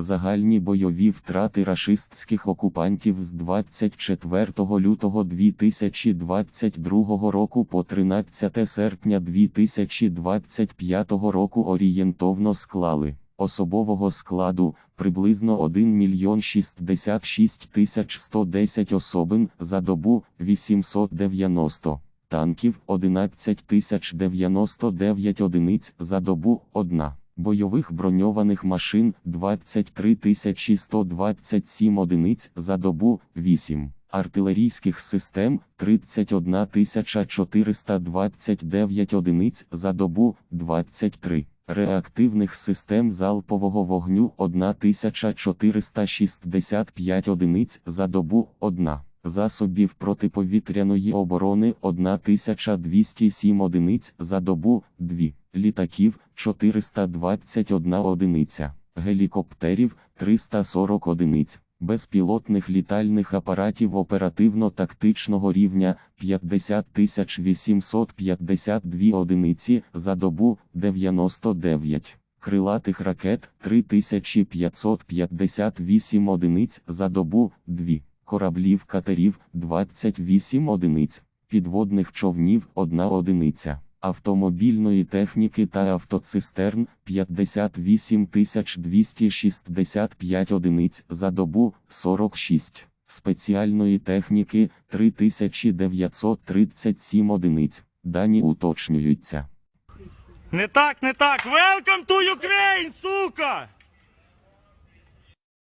Загальні бойові втрати рашистських окупантів з 24 лютого 2022 року по 13 серпня 2025 року орієнтовно склали особового складу приблизно 1 мільйон 66 тисяч 110 особин за добу 890 танків 11 тисяч 99 одиниць за добу 1. Бойових броньованих машин 23 127 одиниць за добу 8. Артилерійських систем 31 429 одиниць за добу 23. Реактивних систем залпового вогню 1465 одиниць за добу 1. Засобів протиповітряної оборони 1207 одиниць за добу 2. Літаків 421 одиниця. Гелікоптерів 340 одиниць. Безпілотних літальних апаратів оперативно-тактичного рівня 50 852 одиниці за добу 99. Крилатих ракет 3558 одиниць за добу 2. Кораблів катерів 28 одиниць. Підводних човнів 1 одиниця. Автомобільної техніки та автоцистерн 58 265 одиниць за добу 46. Спеціальної техніки 3937 одиниць. Дані уточнюються. Не так, не так. Welcome to Ukraine, сука!